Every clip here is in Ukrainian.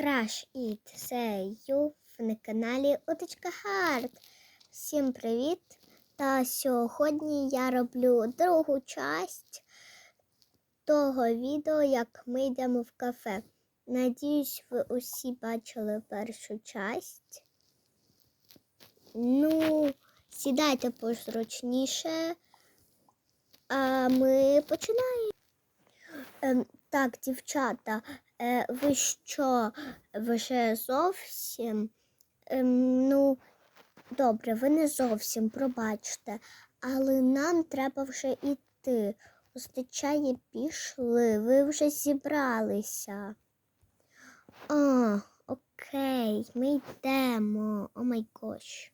Crash It Say You на каналі Уточка Харт. Всім привіт! Та сьогодні я роблю другу часть того відео, як ми йдемо в кафе. Надіюсь, ви усі бачили першу часть. Ну, сідайте позручніше, а ми починаємо. Ем, так, дівчата, ви що, вже зовсім? Ем, ну, добре, ви не зовсім, пробачте, але нам треба вже йти. Остачає пішли, ви вже зібралися. А, окей, ми йдемо. О май гош.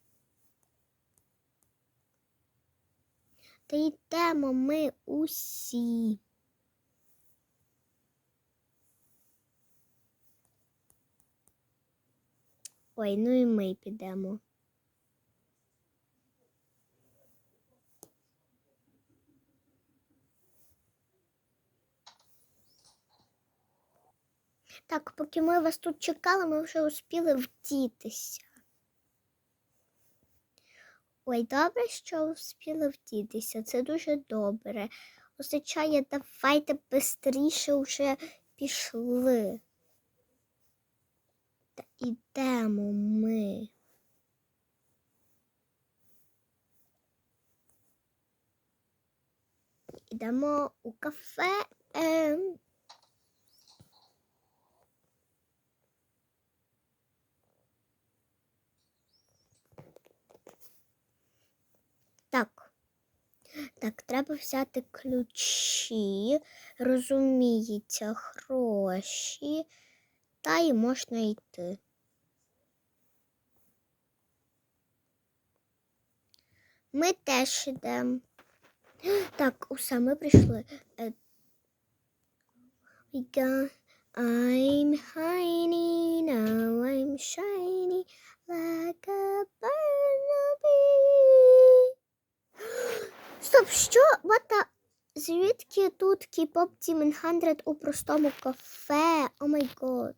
Та йдемо ми усі. Ой, ну і ми підемо. Так, поки ми вас тут чекали, ми вже успіли вдітися. Ой, добре, що ви встигли вдітися. Це дуже добре. Означає, давайте швидше вже пішли. Ідемо ми. Ідемо у кафе. Так. Так, треба взяти ключі, розуміється, гроші, та й можна йти. Ми теж йдемо. Так, усе, ми прийшли. Е, got... I'm shiny now, I'm shiny like a Barnaby. Стоп, що? What the... Звідки тут K-pop Team 100 у простому кафе? О май год.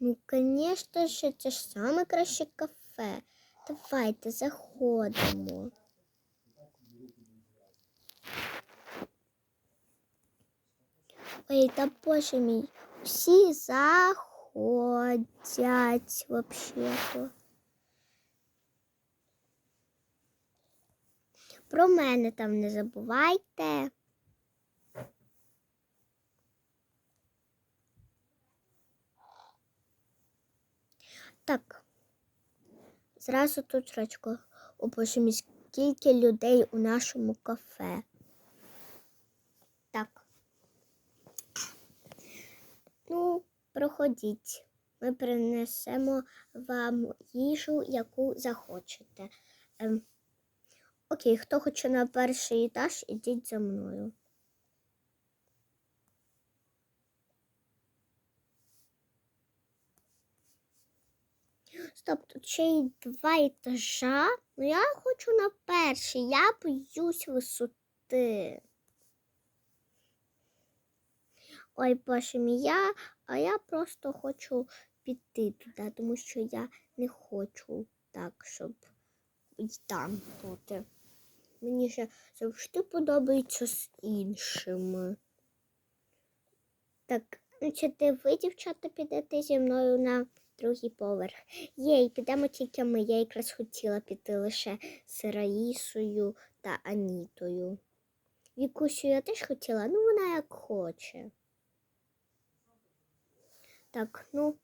Ну, звісно ж, це ж саме краще кафе. Давайте заходимо. Ой, та боже мій, всі заходять вообще-то. Про мене там не забувайте. Так. Зразу тут срочку. О скільки людей у нашому кафе. Так. Ну, проходіть. Ми принесемо вам їжу, яку захочете. Ем, окей, хто хоче на перший етаж, ідіть за мною. Тут ще й два етажа. Ну я хочу на перший, я боюсь висоти. Ой, боже мій, я, а я просто хочу піти туди, тому що я не хочу так, щоб і там бути. Мені ще завжди подобається з іншими. Так, значить, ви, дівчата, підете зі мною на другий поверх. Єй, підемо тільки ми. Я якраз хотіла піти лише з Раїсою та Анітою. Вікусю я теж хотіла, ну вона як хоче. Так, ну,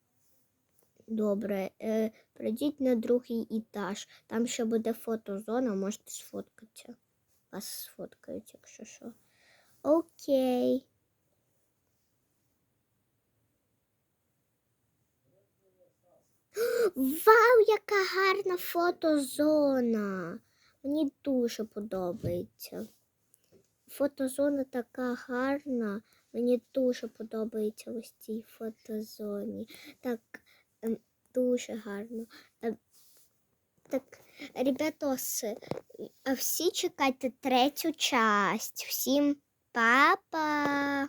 добре. Е, Прийдіть на другий етаж. Там ще буде фотозона, можете сфоткатися. Вас сфоткають, якщо що. Окей. Вау, яка гарна фотозона! Мені дуже подобається. Фотозона така гарна. Мені дуже подобається ось цій фотозоні. Так, ем, дуже гарно. Ем, Так, ребятоси, всі чекайте третю часть. Всім па-па!